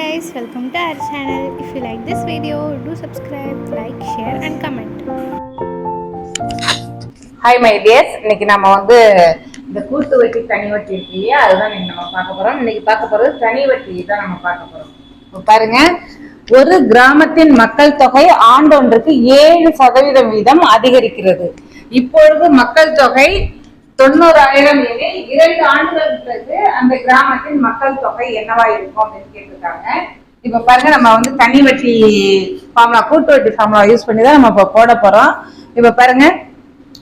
Guys welcome to our channel if you like this video do subscribe like share and comment hi my dears இன்னைக்கு நம்ம வந்து இந்த கூட்டு வட்டி தனி வட்டி இருக்கு இல்லையா? அதுதான் இன்னைக்கு நம்ம பார்க்க போகிறோம் இன்னைக்கு பார்க்க போகிறது தனி வட்டி தான் நம்ம பார்க்க போறோம். பாருங்க. ஒரு கிராமத்தின் மக்கள் தொகை ஆண்டொன்றுக்கு ஏழு சதவீதம் வீதம் அதிகரிக்கிறது. இப்பொழுது மக்கள் தொகை தொண்ணூறாயிரம் எனில் இரண்டு ஆண்டுகளுக்கு அந்த கிராமத்தின் மக்கள் தொகை என்னவா இருக்கும் அப்படின்னு கேட்டிருக்காங்க. இப்ப பாருங்க நம்ம வந்து தனி வட்டி ஃபார்முலா கூட்டு வட்டி ஃபார்முலா யூஸ் பண்ணி தான் நம்ம இப்ப போட போறோம். இப்ப பாருங்க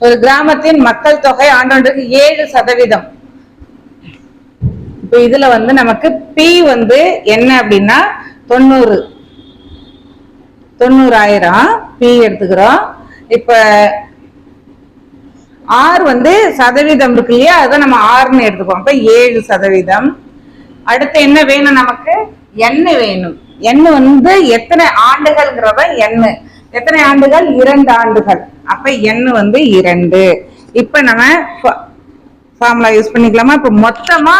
ஒரு கிராமத்தின் மக்கள் தொகை ஆண்டொன்றுக்கு ஏழு சதவீதம். இப்ப இதுல வந்து நமக்கு பி வந்து என்ன அப்படின்னா தொண்ணூறு. தொண்ணூறாயிரம் பி எடுத்துக்கிறோம். இப்ப ஆர் வந்து சதவீதம் இருக்கு இல்லையா? அதை நம்ம ஆறுன்னு எடுத்துக்கோம் அப்ப ஏழு சதவீதம். அடுத்து என்ன வேணும் நமக்கு? எண்ணெய் வேணும். எண்ணெய் வந்து எத்தனை ஆண்டுகள்ங்கிறத எண்ணெய் எத்தனை ஆண்டுகள்? இரண்டு ஆண்டுகள். அப்ப எண்ணு வந்து இரண்டு. இப்ப நம்ம ஃபார்முலா யூஸ் பண்ணிக்கலாமா? இப்ப மொத்தமா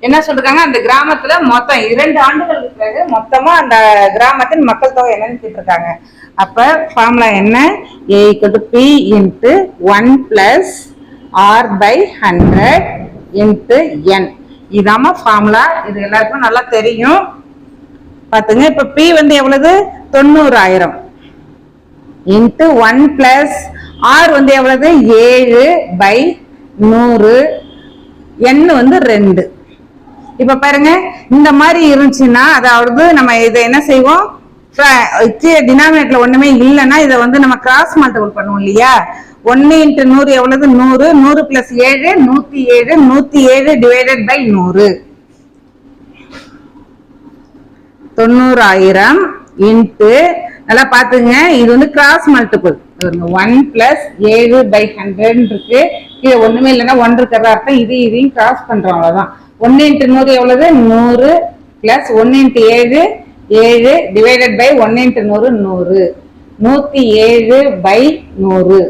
என்ன சொல்றாங்க? அந்த கிராமத்துல மொத்தம் இரண்டு ஆண்டுகளுக்கு பிறகு மொத்தமா அந்த கிராமத்தின் மக்கள் தொகை என்னன்னு கேட்டிருக்காங்க. அப்ப ஃபார்முலா என்ன? A to B into one plus R by hundred into N இதாம formula இது எல்லாருக்கும் நல்லா தெரியும். பாத்துங்க இப்ப பி வந்து எவ்வளவு? தொண்ணூறாயிரம். இன்ட்டு ஒன் பிளஸ் ஆர் வந்து எவ்வளவு? ஏழு பை நூறு. எண் வந்து ரெண்டு. இப்ப பாருங்க இந்த மாதிரி இருந்துச்சுன்னா அதாவது நம்ம இதை என்ன செய்வோம்? டினாமினேட்டர்ல ஒண்ணுமே இல்லைன்னா இதை வந்து நம்ம கிராஸ் மல்டிபிள் பண்ணுவோம் இல்லையா? ஒன்னு இன்ட்டு நூறு எவ்வளவு? நூறு. நூறு பிளஸ் ஏழு நூத்தி ஏழு நூத்தி ஏழு டிவைடட் பை நூறு. தொண்ணூறாயிரம் இன்ட்டு நல்லா பாத்துங்க இது வந்து கிராஸ் மல்டிபிள் ஒன் பிளஸ் ஏழு பை ஹண்ட்ரட் இருக்கு. இது ஒண்ணுமே இல்லைன்னா ஒன் இருக்கிறதா அர்த்தம். இது இதையும் கிராஸ் பண்றோம் அவ்வளவுதான். ஒன்னு இன்ட்டு நூறு எவ்வளவு? நூறு பிளஸ் ஒன்னு இன்ட்டு ஏழு. ஏழு டிவைடட் பை ஒன் இன்ட்டு நூறு நூறு. நூத்தி ஏழு பை நூறு.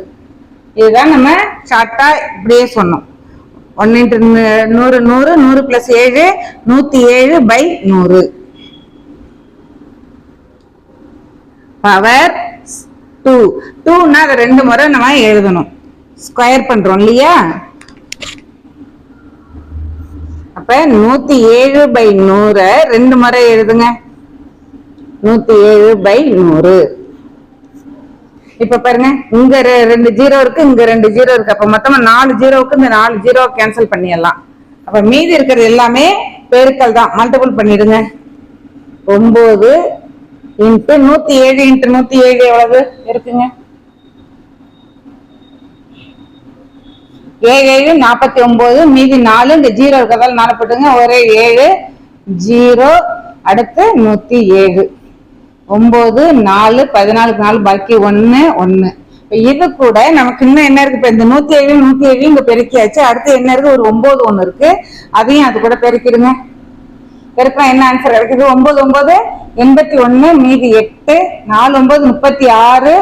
இதுதான் நம்ம ஷார்ட்டா இப்படியே சொன்னோம். ஒன் இன்ட்டு நூறு நூறு நூறு பிளஸ் ஏழு நூத்தி ஏழு பை நூறு. பவர் டூ டூனா அதை ரெண்டு முறை நம்ம எழுதணும். ஸ்கொயர் பண்றோம் இல்லையா? அப்ப நூத்தி ஏழு பை நூறை ரெண்டு முறை எழுதுங்க. நூத்தி ஏழு பை நூறு. இப்ப பாருங்க இங்க ரெ- ரெண்டு ஜீரோ இருக்கு இங்க ரெண்டு ஜீரோ இருக்கு. அப்ப மொத்தமா நாலு ஜீரோவுக்கு இந்த நாலு ஜீரோ கேன்சல் பண்ணிடலாம். அப்ப மீதி இருக்கிறது எல்லாமே பெருக்கல் தான். மல்டிபிள் பண்ணிடுங்க. ஒன்பது இன்ட்டு நூத்தி ஏழு இன்ட்டு நூத்தி ஏழு எவ்வளவு இருக்குங்க? ஏழு ஏழு நாற்பத்தி ஒன்பது மீதி நாலு இந்த ஜீரோ இருக்கிறதால நாலு போட்டுங்க. ஒரே ஏழு ஜீரோ அடுத்து நூத்தி ஏழு. ஒன்பது நாலு பதினாலுக்கு நாலு பாக்கி ஒன்னு ஒன்னு. இது கூட நமக்கு இன்னும் என்ன இருக்கு? இப்ப இந்த நூத்தி ஏழு நூத்தி ஏழு இங்க பெருக்கியாச்சு. அடுத்து என்ன இருக்கு? ஒரு ஒன்பது ஒண்ணு இருக்கு. அதையும் அது கூட பெருக்கிடுங்க. பெருக்கினா என்ன ஆன்சர் கிடைக்குது? ஒன்பது ஒன்பது எண்பத்தி ஒண்ணு மீதி எட்டு நாலு ஒன்பது முப்பத்தி ஆறு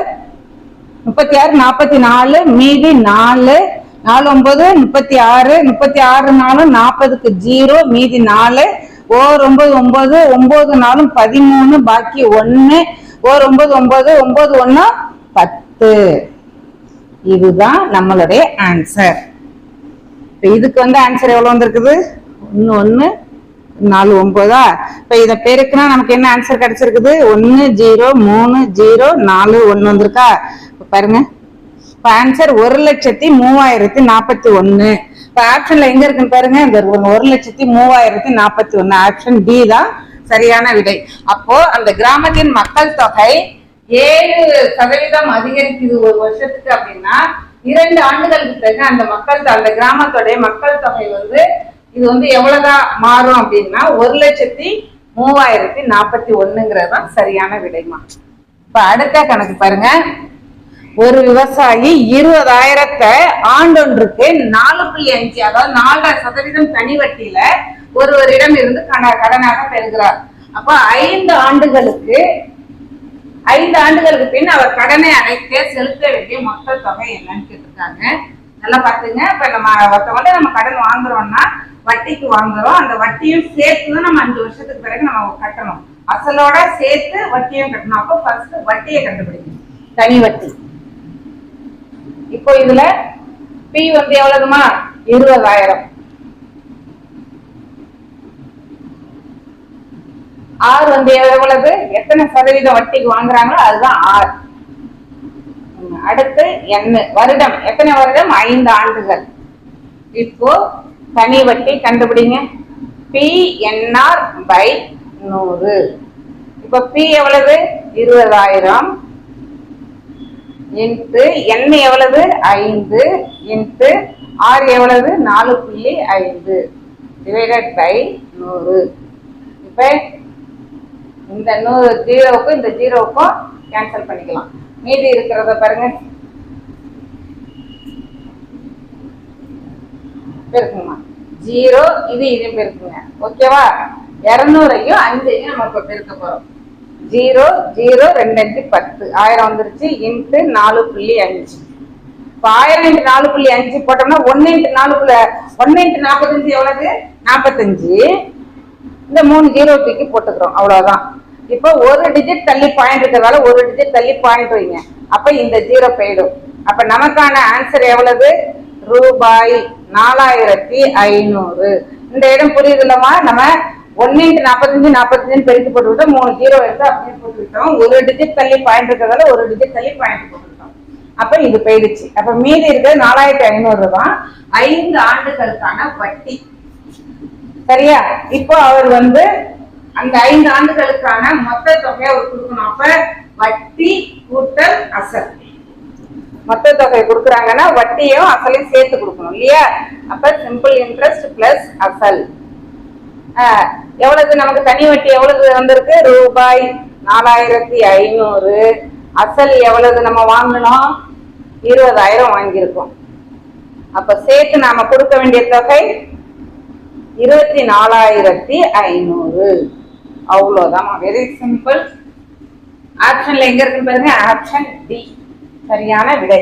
முப்பத்தி ஆறு நாற்பத்தி நாலு மீதி நாலு நாலு ஒன்பது முப்பத்தி ஆறு முப்பத்தி ஆறு நாலு நாற்பதுக்கு ஜீரோ மீதி நாலு ஓர் ஒன்பது ஒன்பது ஒன்பது நாலும் பதிமூணு பாக்கி ஒன்று ஓர் ஒன்பது ஒன்பது ஒன்பது ஒண்ணு பத்து. இதுதான் நம்மளுடைய ஆன்சர் இதுக்கு வந்து ஆன்சர் எவ்வளவு வந்திருக்குது? ஒன்று ஒன்று நாலு ஒன்பதா? இப்ப இத பெருக்குனா நமக்கு என்ன ஆன்சர் கிடைச்சிருக்குது? ஒன்னு ஜீரோ மூணு ஜீரோ நாலு ஒன்று வந்திருக்கா? இப்ப பாருங்க. ஆன்சர் ஒரு லட்சத்தி மூவாயிரத்தி நாற்பத்தி ஒன்று இப்ப ஆப்ஷன்ல எங்க இருக்குன்னு பாருங்க இந்த ஒரு- ஒரு லட்சத்தி மூவாயிரத்தி நாற்பத்தி ஒண்ணு ஆப்ஷன் பி தான் சரியான விடை. அப்போ அந்த கிராமத்தின் மக்கள் தொகை ஏழு சதவீதம் அதிகரிக்குது ஒரு வருஷத்துக்கு அப்படின்னா இரண்டு ஆண்டுகளுக்கு பிறகு அந்த மக்கள் அந்த கிராமத்துடைய மக்கள் தொகை வந்து இது வந்து எவ்வளவுதான் மாறும் அப்படின்னா ஒரு லட்சத்தி மூவாயிரத்தி நாற்பத்தி ஒண்ணுங்கிறது தான் சரியான விடைமா இப்ப அடுத்த கணக்கு பாருங்க. ஒரு விவசாயி இருபதாயிரத்தை ஆண்டொன்றுக்கு நாலு புள்ளி அஞ்சு அதாவது நாலரை சதவீதம் தனி வட்டியில ஒருவரிடம் இருந்து கடனாக பெறுகிறார். அப்ப ஐந்து ஆண்டுகளுக்கு ஐந்து ஆண்டுகளுக்கு பின் அவர் கடனை அடைக்க செலுத்த வேண்டிய மக்கள் தொகை என்னன்னு கேட்டிருக்காங்க. நல்லா பாத்துங்க இப்ப நம்ம ஒருத்தவங்கள்ட்ட நம்ம கடன் வாங்குறோம்னா வட்டிக்கு வாங்குறோம். அந்த வட்டியும் சேர்த்து தான் நம்ம அஞ்சு வருஷத்துக்கு பிறகு நம்ம கட்டணும். அசலோட சேர்த்து வட்டியும் கட்டணும். அப்போ ஃபர்ஸ்ட் வட்டியை கண்டுபிடிக்கணும். தனி வட்டி. இப்போ இதுல பி வந்து எவ்வளவுமா? இருபதாயிரம். ஆர் வந்து எவ்வளவு? எத்தனை சதவீதம் வட்டிக்கு வாங்குறாங்களோ அதுதான் ஆர் அடுத்து என்ன வருடம். எத்தனை வருடம்? ஐந்து ஆண்டுகள். இப்போ தனி வட்டி கண்டுபிடிங்க. பி என்ஆர் பை நூறு. இப்போ பி எவ்வளவு? இருபதாயிரம். இன்ட்டு என் எவ்வளவு? ஐந்து. இன்ட்டு ஆர் எவ்வளவு? நாலு புள்ளி ஐந்து. டிவைடட் பை நூறு. இப்போ இந்த நூறு ஜீரோவுக்கும் இந்த ஜீரோவுக்கும் கேன்சல் பண்ணிக்கலாம். மீதி இருக்கிறத பாருங்க. பெருக்குங்கம்மா. ஜீரோ இது இது பெருக்குங்க. ஓகேவா? இரநூறையும் அஞ்சையும் நம்ம இப்போ பெருக்க போகிறோம் ஜீரோ ஜீரோ ரெண்டாயிரத்தி பத்து. ஆயிரம் வந்துருச்சு. இன்ட்டு நாலு புள்ளி அஞ்சு. இப்போ ஆயிரம் இன்ட்டு நாலு புள்ளி அஞ்சு போட்டோம்னா ஒன்று இன்ட்டு நாலு புள்ளி ஒன்னு இன்ட்டு நாற்பத்தஞ்சு எவ்வளவு? நாற்பத்தஞ்சு இந்த மூணு ஜீரோ தூக்கி போட்டுக்கிறோம். அவ்வளோதான் இப்போ ஒரு டிஜிட் தள்ளி பாயிண்ட் இருக்கிறதால ஒரு டிஜிட் தள்ளி பாயிண்ட் வைங்க. அப்போ இந்த ஜீரோ போயிடும். அப்போ நமக்கான ஆன்சர் எவ்வளவு? ரூபாய் நாலாயிரத்தி ஐநூறு. இந்த இடம் புரியுதுல்லமா நம்ம ஒன்னு இன்ட்டு நாற்பத்தஞ்சு நாற்பத்தஞ்சு பெருக்கி போட்டுவிட்டோம் மூணு ஜீரோ எடுத்து அப்படியே போட்டுவிட்டோம் ஒரு டிஜிட் தள்ளி பாயிண்ட் இருக்கிறதால ஒரு டிஜிட் தள்ளி பாயிண்ட் போட்டுவிட்டோம் அப்ப இது போயிடுச்சு. அப்ப மீதி இருக்கிறது நாலாயிரத்தி ஐநூறு தான் ஐந்து ஆண்டுகளுக்கான வட்டி. சரியா? இப்போ அவர் வந்து அந்த ஐந்து ஆண்டுகளுக்கான மொத்த தொகையை அவர் கொடுக்கணும். அப்ப வட்டி கூட்டல் அசல். மொத்த தொகை கொடுக்குறாங்கன்னா வட்டியும் அசலையும் சேர்த்து கொடுக்கணும். இல்லையா? அப்ப சிம்பிள் இன்ட்ரெஸ்ட் பிளஸ் அசல். எவ்வளவு நமக்கு தனி வட்டி எவ்வளவு வந்திருக்கு? ரூபாய் நாலாயிரத்தி ஐநூறு. அசல் எவ்வளவு நம்ம வாங்கினோம்? இருபதாயிரம் வாங்கியிருக்கோம். அப்ப சேர்த்து நாம கொடுக்க வேண்டிய தொகை இருபத்தி நாலாயிரத்தி ஐநூறு. அவ்வளவுதான். வெரி சிம்பிள் ஆப்ஷன்ல எங்க இருக்கு பாருங்க? ஆப்ஷன் டி சரியான விடை.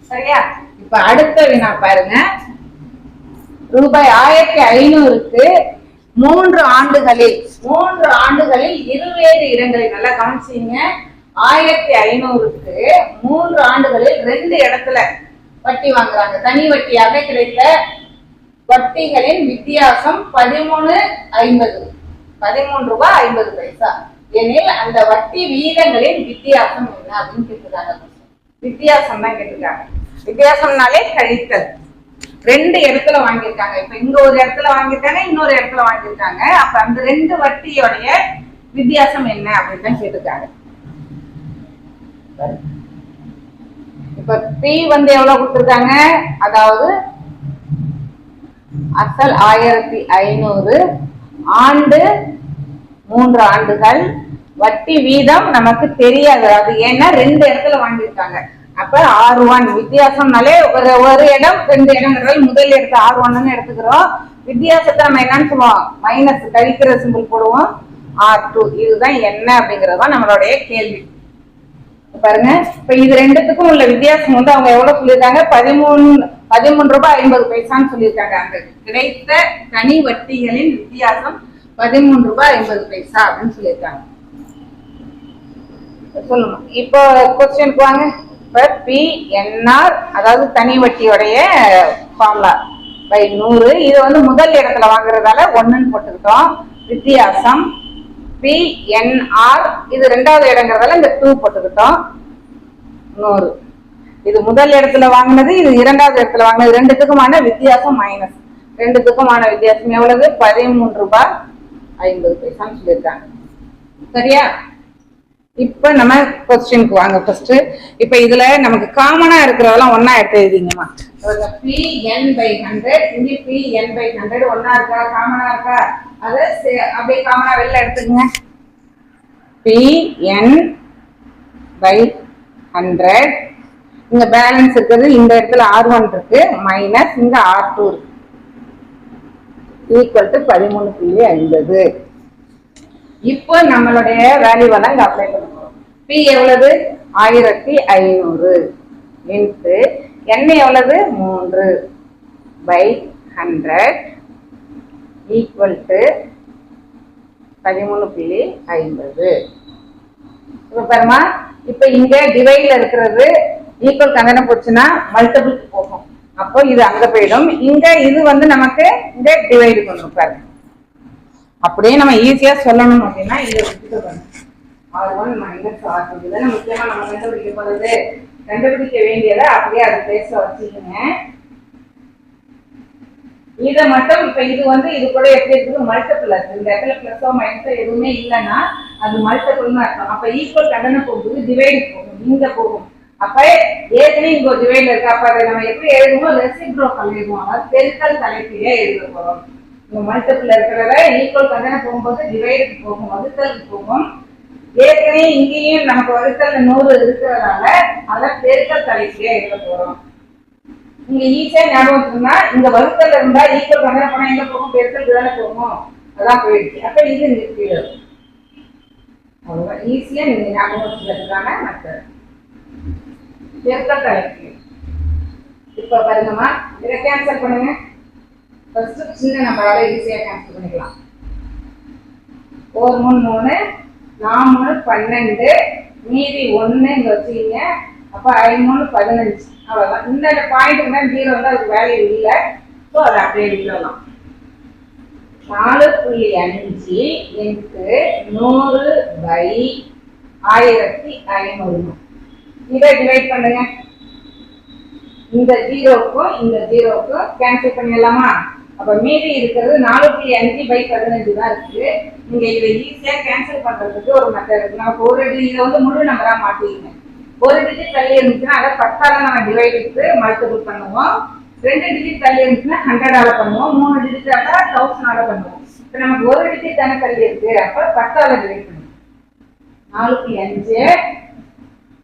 சரியா? இப்ப அடுத்த வினா பாருங்க. ரூபாய் ஆயிரத்தி ஐநூறுக்கு மூன்று ஆண்டுகளில் மூன்று ஆண்டுகளில் இருவேறு இடங்களில் நல்லா கவனிச்சீங்க. ஆயிரத்தி ஐநூறுக்கு மூன்று ஆண்டுகளில் ரெண்டு இடத்துல வட்டி வாங்குறாங்க. தனி வட்டியாக கிடைக்கல. வட்டிகளின் வித்தியாசம் பதிமூணு ஐம்பது. பதிமூணு ரூபாய் ஐம்பது பைசா. எனில் அந்த வட்டி வீதங்களின் வித்தியாசம் என்ன அப்படின்னு கேட்டிருக்காங்க வித்தியாசம் தான் கேட்டிருக்காங்க வித்தியாசம்னாலே கழித்தல். ரெண்டு இடத்துல வாங்கியிருக்காங்க. இப்ப இங்க ஒரு இடத்துல வாங்கியிருக்காங்க இன்னொரு இடத்துல வாங்கியிருக்காங்க. அப்ப அந்த ரெண்டு வட்டியோடைய வித்தியாசம் என்ன அப்படின்னு கேட்டிருக்காங்க. இப்ப பி வந்து எவ்வளவு கொடுத்திருக்காங்க? அதாவது அசல் ஆயிரத்தி ஐநூறு. ஆண்டு மூன்று ஆண்டுகள். வட்டி வீதம் நமக்கு தெரியாது. அது ஏன்னா ரெண்டு இடத்துல வாங்கியிருக்காங்க. அப்ப ஆர் ஒன் வித்தியாசம்னாலே ஒரு ஒரு இடம் ரெண்டு இடம்ன்றது முதல் இடத்த ஆர் ஒன்னு எடுத்துக்கிறோம். வித்தியாசத்தை நம்ம என்னன்னு சொல்லுவோம்? மைனஸ் கழிக்கிற சிம்பிள் போடுவோம். ஆர் டூ இதுதான் என்ன அப்படிங்கறது நம்மளுடைய கேள்வி. பாருங்க. இப்ப இது ரெண்டுத்துக்கும் உள்ள வித்தியாசம் வந்து அவங்க எவ்வளவு சொல்லியிருக்காங்க? பதிமூணு பதிமூணு ரூபாய் ஐம்பது பைசான்னு சொல்லியிருக்காங்க. அந்த கிடைத்த தனி வட்டிகளின் வித்தியாசம் பதிமூணு ரூபாய் ஐம்பது பைசா அப்படின்னு சொல்லியிருக்காங்க. சொல்லணும் இப்போ கொஸ்டினுக்கு வாங்க. இப்போ பி என்ஆர் அதாவது தனி வட்டியோடைய ஃபார்முலா பை நூறு. இது வந்து முதல் இடத்துல வாங்குறதால ஒன்றுன்னு போட்டுக்கிட்டோம். வித்தியாசம். பி என்ஆர் இது ரெண்டாவது இடங்கிறதால இந்த டூ போட்டுக்கிட்டோம். நூறு. இது முதல் இடத்துல வாங்கினது இது இரண்டாவது இடத்துல வாங்கினது. ரெண்டுத்துக்குமான வித்தியாசம் மைனஸ் ரெண்டுத்துக்குமான வித்தியாசம் எவ்வளவு? பதிமூன்று ரூபாய் ஐம்பது பைசான்னு சொல்லியிருக்காங்க. சரியா? இப்ப நம்ம கொஸ்டினுக்கு வாங்க ஃபர்ஸ்ட் இப்ப இதுல நமக்கு காமனா இருக்கிறதெல்லாம் ஒண்ணா எடுத்து எழுதிங்கம்மா. பி என் பை ஹண்ட்ரட் இங்க பி என் பை ஹண்ட்ரட் ஒண்ணா இருக்கா? காமனா இருக்கா? அதை அப்படியே காமனா வெளில எடுத்துக்கங்க. பி என் பை ஹண்ட்ரட் இங்க பேலன்ஸ் இருக்குது. இந்த இடத்துல ஆர் ஒன் இருக்கு. மைனஸ் இங்க ஆர் டூ இருக்கு. ஈக்குவல் டு பதிமூணு புள்ளி ஐம்பது. இப்போ நம்மளுடைய வேல்யூ எல்லாம் இங்க அப்ளை பண்ண பி எவ்வளவு? ஆயிரத்தி ஐநூறு இன்ட்டு n எவ்வளவு? மூன்று பை ஹண்ட்ரட் ஈக்குவல் டு பதிமூணு புள்ளி ஐம்பது. இப்போ பாருமா இப்போ இங்கே டிவைடில் இருக்கிறது ஈக்குவல் கண்டனம் போச்சுன்னா மல்டிபிள் போகும். அப்போ இது அங்கே போயிடும். இங்கே இது வந்து நமக்கு இந்த டிவைடு பண்ணும் பாருங்க. அப்படியே நம்ம ஈஸியா சொல்லணும் அப்படின்னா இதை விட்டுட்டு பண்ணணும் R one minus R two இதுதான் முக்கியமா நம்ம கண்டுபிடிக்க போறது கண்டுபிடிக்க வேண்டியதை அப்படியே அதை பேச வச்சுக்கோங்க. இதை மட்டும் இப்ப இது வந்து இது கூட எப்படி இருக்குது? மல்டிபிள் இந்த இடத்துல பிளஸோ மைனஸோ எதுவுமே இல்லைன்னா அது மல்டிபிள்னு இருக்கும். அப்ப ஈக்குவல் கடனை போகும்போது டிவைடு போகும். இங்க போகும். அப்ப ஏற்கனவே இங்க ஒரு டிவைட் இருக்கு. அப்ப அதை நம்ம எப்படி எழுதுவோம்? ரெசிப்ரோக்கல் எழுதுவோம். அதாவது பெருக்கல் தலைக்கீழே எழுத போறோம் இந்த மல்டிபிள் இருக்கிறத ஈக்குவல் கண்டன போகும்போது டிவைடுக்கு போகும் வகுத்தலுக்கு போகும். ஏற்கனவே இங்கேயும் நமக்கு வகுத்தல் நூறு இருக்கிறதால அதை பெருக்கல் தலைசியா இருக்க போறோம். இங்க ஈஸியா ஞாபகம் இருந்தா இந்த வகுத்தல் இருந்தா ஈக்குவல் கண்டன போனா எங்க போகும்? பெருக்கல் தானே போகும். அதான் போயிடுச்சு. அப்ப இது இங்க கீழே ஈஸியா நீங்க ஞாபகம் வச்சுக்கிறதுக்கான மெத்தட் பெருக்கல் தலைக்கு இப்ப பாருங்கம்மா இதை கேன்சல் பண்ணுங்க. ஃபர்ஸ்ட் சின்ன நம்பரால ஈஸியா கேன்சல் பண்ணிக்கலாம். ஒரு மூணு மூணு நான் மூணு பன்னெண்டு மீதி ஒண்ணு இங்க அப்போ ஐ ஐமூணு பதினஞ்சு. அவ்வளோதான் இந்த பாயிண்ட் தான் ஜீரோ வந்து அதுக்கு வேல்யூ இல்லை. ஸோ அதை அப்படியே விட்டுறலாம். நாலு புள்ளி அஞ்சு இன்ட்டு நூறு பை ஆயிரத்தி ஐநூறு. இதை டிவைட் பண்ணுங்க. இந்த ஜீரோக்கும் இந்த ஜீரோக்கும் கேன்சல் பண்ணிடலாமா? அப்ப மீதி இருக்கிறது நாலு புள்ளி அஞ்சு பை பதினஞ்சு தான் இருக்கு. நீங்க இதை ஈஸியா கேன்சல் பண்றதுக்கு ஒரு மெத்தட் இருக்கு. நமக்கு ஒரு இதை வந்து முழு நம்பரா மாட்டிங்க ஒரு டிஜிட் தள்ளி இருந்துச்சுன்னா அதை பத்தால நம்ம எடுத்து மல்டிபிள் பண்ணுவோம். ரெண்டு டிஜிட் தள்ளி இருந்துச்சுன்னா ஹண்ட்ரடால பண்ணுவோம். மூணு டிஜிட் ஆட்டா தௌசண்டால பண்ணுவோம். இப்ப நமக்கு ஒரு டிஜிட் தானே தள்ளி இருக்கு. அப்ப பத்தால டிவைட் பண்ணுவோம். நாலு புள்ளி அஞ்சு.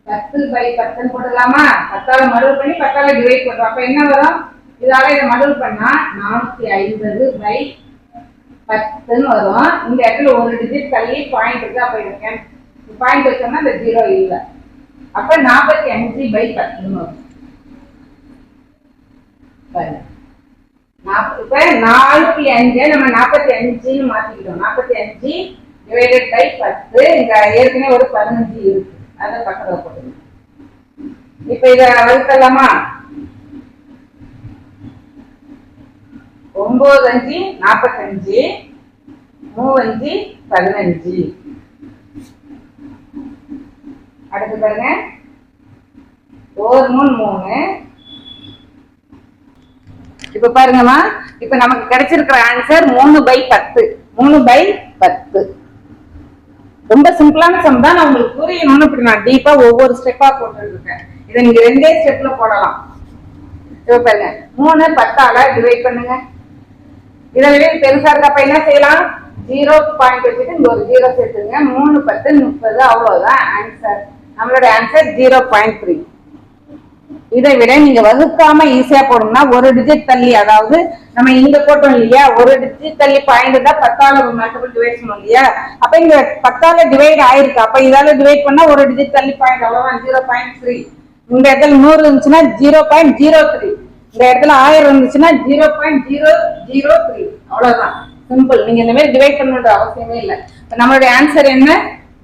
பத்து பை பத்துன்னு போட்டுடலாமா பத்தால மறுபடி பண்ணி பத்தால டிவைட் பண்றோம் அப்ப என்ன வரும்? இதால இதை மடல் பண்ணா நானூத்தி ஐம்பது பை பத்துன்னு வரும். இந்த இடத்துல ஒரு டிஜிட் தள்ளி பாயிண்ட் இருக்கு அப்ப இருக்கேன் பாயிண்ட் வச்சோம்னா இந்த ஜீரோ இல்ல. அப்ப நாற்பத்தி அஞ்சு பை பத்துன்னு வரும். இப்ப நாற்பத்தி அஞ்சு நம்ம நாற்பத்தி அஞ்சுன்னு மாத்திக்கிட்டோம். நாற்பத்தி அஞ்சு டிவைடட் பை பத்து. இங்க ஏற்கனவே ஒரு பதினஞ்சு இருக்கு. அதை பக்கத்துல போட்டுக்கணும். இப்ப இத வகுத்தலாமா ஒன்பது அஞ்சு நாற்பத்தஞ்சு மூவஞ்சு பதினஞ்சு. அடுத்து பாருங்க. ஒரு மூணு மூணு. இப்ப பாருங்கம்மா இப்ப நமக்கு கிடைச்சிருக்கிற ஆன்சர் மூணு பை பத்து. மூணு பை பத்து. ரொம்ப சிம்பிளான சம் தான் நான் உங்களுக்கு புரியணும்னு இப்படி நான் டீப்பா ஒவ்வொரு ஸ்டெப்பா போட்டுருக்கேன். இதை நீங்க ரெண்டே ஸ்டெப்ல போடலாம். இப்ப பாருங்க மூணு பத்தால டிவைட் பண்ணுங்க. இதை விட பெருசா இருக்கப்ப என்ன செய்யலாம்? ஜீரோ பாயிண்ட் வச்சுட்டு இங்க ஒரு ஜீரோ சேர்த்துங்க மூணு பத்து முப்பது அவ்வளவுதான் ஆன்சர் நம்மளோட ஆன்சர் ஜீரோ பாயிண்ட் த்ரீ இதை விட நீங்க வகுக்காம ஈஸியா போடணும்னா ஒரு டிஜிட் தள்ளி அதாவது நம்ம இங்க போட்டோம் இல்லையா? ஒரு டிஜிட் தள்ளி பாயிண்ட் தான் பத்தால மல்டிபிள் டிவைட் பண்ணோம் இல்லையா? அப்ப இங்க பத்தால டிவைட் ஆயிருக்கு. அப்ப இதால டிவைட் பண்ணா ஒரு டிஜிட் தள்ளி பாயிண்ட் அவ்வளவுதான் ஜீரோ பாயிண்ட் த்ரீ இந்த இடத்துல நூறு இருந்துச்சுன்னா ஜீரோ பாயிண்ட் ஜீரோ த்ரீ இந்த இடத்துல ஆயிரம் இருந்துச்சுன்னா zero point zero zero three அவ்வளவுதான். சிம்பிள் நீங்க இந்த மாதிரி டிவைட் பண்ணுன்ற அவசியமே இல்லை. இப்போ நம்மளுடைய ஆன்சர் என்ன?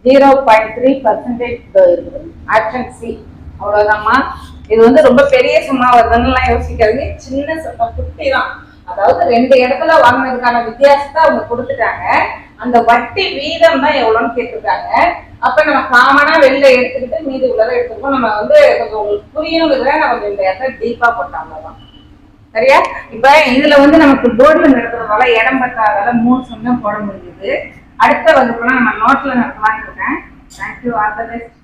ஜீரோ பாயிண்ட் த்ரீ பர்சன்டேஜ் இருக்குது ஆப்ஷன் சி அவ்வளோதாம்மா இது வந்து ரொம்ப பெரிய சும்மா வருதுன்னுலாம் யோசிக்கிறது சின்ன சும்மா குட்டி தான் அதாவது ரெண்டு இடத்துல வாங்கினதுக்கான வித்தியாசத்தை அவங்க கொடுத்துட்டாங்க. அந்த வட்டி வீதம் தான் எவ்வளோன்னு கேட்டிருக்காங்க. அப்ப நம்ம காமனா வெளில எடுத்துக்கிட்டு மீதி உள்ளதை எடுத்துக்கோ நம்ம வந்து கொஞ்சம் உங்களுக்கு புரியணுங்கிறத நம்ம கொஞ்சம் இந்த இடத்துல டீப்பா போட்டாங்க தான் சரியா? இப்ப இதுல வந்து நமக்கு போர்டுல நடத்துறதால இடம் பத்தாதால மூணு சொந்தம் போட முடியுது அடுத்த வகுப்புல நம்ம நோட்ல நடத்தலாம்னு இருக்கேன் தேங்க்யூ ஆல் த பெஸ்ட்